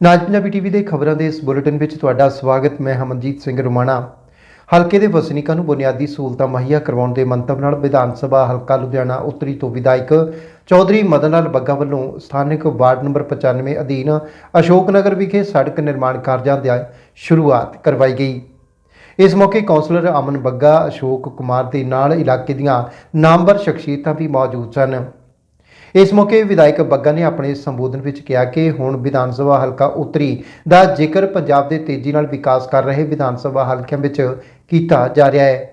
ਨਾਜ Punjabi TV ਦੇ ਖਬਰਾਂ ਦੇ ਇਸ ਬੁਲੇਟਿਨ ਵਿੱਚ ਤੁਹਾਡਾ ਸਵਾਗਤ। ਮੈਂ ਹਮਨਜੀਤ ਸਿੰਘ ਰੁਮਾਣਾ। ਹਲਕੇ ਦੇ ਵਸਨੀਕਾਂ ਨੂੰ ਬੁਨਿਆਦੀ ਸਹੂਲਤਾਂ ਮੁਹੱਈਆ ਕਰਵਾਉਣ ਦੇ ਮੰਤਵ ਨਾਲ ਵਿਧਾਨ ਸਭਾ ਹਲਕਾ ਲੁਧਿਆਣਾ ਉੱਤਰੀ ਤੋਂ ਵਿਧਾਇਕ ਚੌਧਰੀ ਮਦਨ ਲਾਲ ਬੱਗਾ ਵੱਲੋਂ ਸਥਾਨਕ ਵਾਰਡ ਨੰਬਰ 95 ਅਧੀਨ ਅਸ਼ੋਕ ਨਗਰ ਵਿਖੇ ਸੜਕ ਨਿਰਮਾਣ ਕਾਰਜਾਂ ਦੀ ਸ਼ੁਰੂਆਤ ਕਰਵਾਈ ਗਈ। ਇਸ ਮੌਕੇ ਕੌਂਸਲਰ ਅਮਨ ਬੱਗਾ, ਅਸ਼ੋਕ ਕੁਮਾਰ ਦੇ ਨਾਲ ਇਲਾਕੇ ਦੀਆਂ ਨਾਮਵਰ ਸ਼ਖਸੀਅਤਾਂ ਵੀ ਮੌਜੂਦ ਸਨ। ਇਸ ਮੌਕੇ ਵਿਧਾਇਕ ਬੱਗਾ ਨੇ ਆਪਣੇ ਸੰਬੋਧਨ ਵਿੱਚ ਕਿਹਾ ਕਿ ਹੁਣ ਵਿਧਾਨ ਸਭਾ ਹਲਕਾ ਉੱਤਰੀ ਦਾ ਜ਼ਿਕਰ ਪੰਜਾਬ ਦੇ ਤੇਜ਼ੀ ਨਾਲ ਵਿਕਾਸ ਕਰ ਰਹੇ ਵਿਧਾਨ ਸਭਾ ਹਲਕਿਆਂ ਵਿੱਚ ਕੀਤਾ ਜਾ ਰਿਹਾ ਹੈ,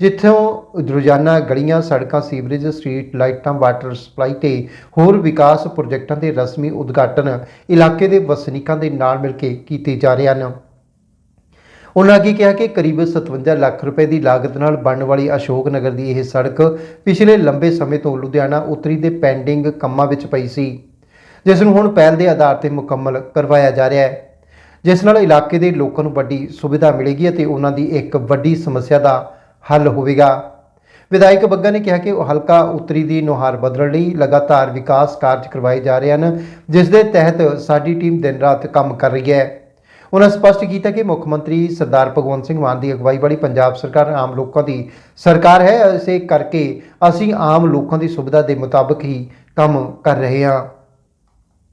ਜਿੱਥੋਂ ਰੋਜ਼ਾਨਾ ਗਲੀਆਂ, ਸੜਕਾਂ, ਸੀਵਰੇਜ, ਸਟਰੀਟ ਲਾਈਟਾਂ, ਵਾਟਰ ਸਪਲਾਈ ਤੇ ਹੋਰ ਵਿਕਾਸ ਪ੍ਰੋਜੈਕਟਾਂ ਦੇ ਰਸਮੀ ਉਦਘਾਟਨ ਇਲਾਕੇ ਦੇ ਵਸਨੀਕਾਂ ਦੇ ਨਾਲ ਮਿਲ ਕੇ ਕੀਤੇ ਜਾ ਰਹੇ ਹਨ। ਉਹਨਾਂ ਅੱਗੇ ਕਿਹਾ ਕਿ ਕਰੀਬ 57 ਲੱਖ ਰੁਪਏ ਦੀ ਲਾਗਤ ਨਾਲ ਬਣਨ ਵਾਲੀ ਅਸ਼ੋਕ ਨਗਰ ਦੀ ਇਹ ਸੜਕ ਪਿਛਲੇ ਲੰਬੇ ਸਮੇਂ ਤੋਂ ਲੁਧਿਆਣਾ ਉੱਤਰੀ ਦੇ ਪੈਂਡਿੰਗ ਕੰਮਾਂ ਵਿੱਚ ਪਈ ਸੀ, ਜਿਸ ਨੂੰ ਹੁਣ ਪਹਿਲ ਦੇ ਆਧਾਰ ਤੇ ਮੁਕੰਮਲ ਕਰਵਾਇਆ ਜਾ ਰਿਹਾ ਹੈ। ਜਿਸ ਨਾਲ ਇਲਾਕੇ ਦੇ ਲੋਕਾਂ ਨੂੰ ਵੱਡੀ ਸੁਵਿਧਾ ਮਿਲੇਗੀ ਅਤੇ ਉਹਨਾਂ ਦੀ ਇੱਕ ਵੱਡੀ ਸਮੱਸਿਆ ਦਾ ਹੱਲ ਹੋਵੇਗਾ। ਵਿਧਾਇਕ ਬੱਗਾ ਨੇ ਕਿਹਾ ਕਿ ਉਹ ਹਲਕਾ ਉੱਤਰੀ ਦੀ ਨੁਹਾਰ ਬਦਲਣ ਲਈ ਲਗਾਤਾਰ ਵਿਕਾਸ ਕਾਰਜ ਕਰਵਾਏ ਜਾ ਰਹੇ ਹਨ, ਜਿਸ ਦੇ ਤਹਿਤ ਸਾਡੀ ਟੀਮ ਦਿਨ ਰਾਤ ਕੰਮ ਕਰ ਰਹੀ ਹੈ। ਉਹਨਾਂ ਸਪਸ਼ਟ ਕੀਤਾ ਕਿ ਮੁੱਖ ਮੰਤਰੀ ਸਰਦਾਰ ਭਗਵੰਤ ਸਿੰਘ ਮਾਨ ਦੀ ਅਗਵਾਈ ਵਾਲੀ ਪੰਜਾਬ ਸਰਕਾਰ ਆਮ ਲੋਕਾਂ ਦੀ ਸਰਕਾਰ ਹੈ, ਇਸੇ ਕਰਕੇ ਅਸੀਂ ਆਮ ਲੋਕਾਂ ਦੀ ਸੁਵਿਧਾ ਦੇ ਮੁਤਾਬਕ ਹੀ ਕੰਮ ਕਰ ਰਹੇ ਹਾਂ।